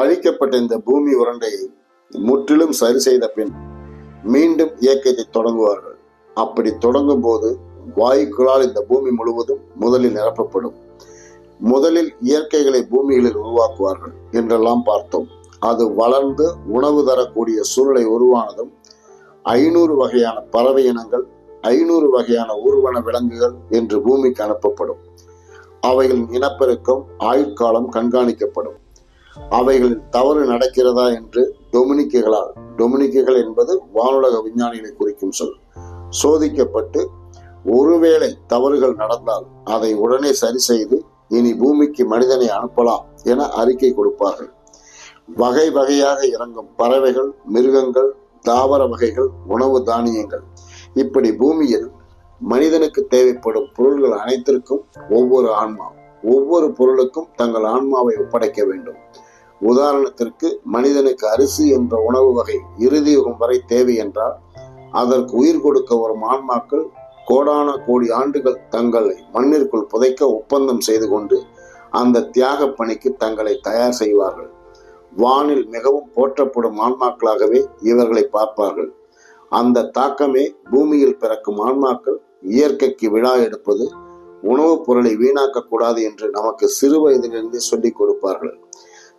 அழிக்கப்பட்ட இந்த பூமி உரண்டை முற்றிலும் சரி செய்த பின் மீண்டும் இயக்கத்தை தொடங்குவார்கள். அப்படி தொடங்கும் போது வாயுக்களால் இந்த பூமி முழுவதும் முதலில் நிரப்பப்படும். முதலில் இயற்கைகளை பூமிகளில் உருவாக்குவார்கள் என்றெல்லாம் பார்த்தோம். அது வளர்ந்து உணவு தரக்கூடிய சூழலை உருவானதும் ஐநூறு வகையான பறவை இனங்கள் ஐநூறு வகையான ஊர்வன விலங்குகள் என்று பூமிக்கு அனுப்பப்படும். அவைகளின் இனப்பெருக்கம் ஆயுட்காலம் கண்காணிக்கப்படும். அவைகளில் தவறு நடக்கிறதா என்று டொமினிக்குகளால் டொமினிக்குகள் என்பது வானுலக விஞ்ஞானிகளை குறிக்கும் சொல். சோதிக்கப்பட்டு ஒருவேளை தவறுகள் நடந்தால் அதை உடனே சரி செய்து இனி பூமிக்கு மனிதனை அனுப்பலாம் என அறிக்கை கொடுப்பார்கள். வகை வகையாக இறங்கும் பறவைகள் மிருகங்கள் தாவர வகைகள் உணவு தானியங்கள். இப்படி பூமியில் மனிதனுக்கு தேவைப்படும் பொருள்கள் அனைத்திற்கும் ஒவ்வொரு ஆன்மா ஒவ்வொரு பொருளுக்கும் தங்கள் ஆன்மாவை ஒப்படைக்க வேண்டும். உதாரணத்திற்கு மனிதனுக்கு அரிசி என்ற உணவு வகை இறுதி யுகம் வரை தேவை என்றால் அதற்கு உயிர் கொடுக்க வரும் ஆன்மாக்கள் கோடான கோடி ஆண்டுகள் தங்களை மண்ணிற்குள் புதைக்க ஒப்பந்தம் செய்து கொண்டு அந்த தியாக பணிக்கு தங்களை தயார் செய்வார்கள். வானில் மிகவும் போற்றப்படும் ஆன்மாக்களாகவே இவர்களை பார்ப்பார்கள். அந்த தாக்கமே பூமியில் பிறக்கும் ஆன்மாக்கள் இயற்கைக்கு விழா எடுப்பது உணவுப் பொருளை வீணாக்க கூடாது என்று நமக்கு சிறு வயதிலிருந்தே சொல்லிக் கொடுப்பார்கள்.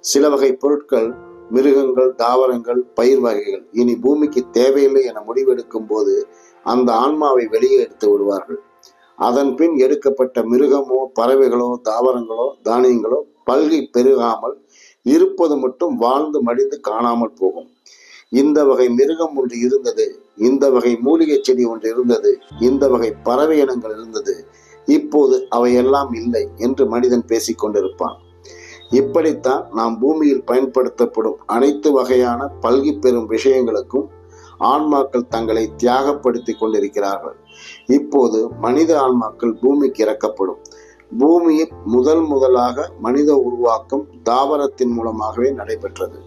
சில வகை பொருட்கள் மிருகங்கள் தாவரங்கள் பயிர் வகைகள் இனி பூமிக்கு தேவையில்லை என முடிவெடுக்கும் போது அந்த ஆன்மாவை வெளியே எடுத்து விடுவார்கள். அதன் பின் எடுக்கப்பட்ட மிருகமோ பறவைகளோ தாவரங்களோ தானியங்களோ பல்கி பெருகாமல் இருப்பது மட்டும் வாழ்ந்து மடிந்து காணாமல் போகும். இந்த வகை மிருகம் ஒன்று இருந்தது இந்த வகை மூலிகை செடி ஒன்று இருந்தது இந்த வகை பறவை இனங்கள் இருந்தது. இப்போது அவையெல்லாம் இல்லை என்று மனிதன் பேசிக்கொண்டிருப்பான். இப்படித்தான் நாம் பூமியில் பயன்படுத்தப்படும் அனைத்து வகையான பல்கி பெறும் விஷயங்களுக்கும் ஆன்மாக்கள் தங்களை தியாகப்படுத்தி கொண்டிருக்கிறார்கள். இப்போது மனித ஆன்மாக்கள் பூமிக்கு இறக்கப்படும். பூமியில் முதல் முதலாக மனித உருவாக்கம் தாவரத்தின் மூலமாகவே நடைபெற்றது.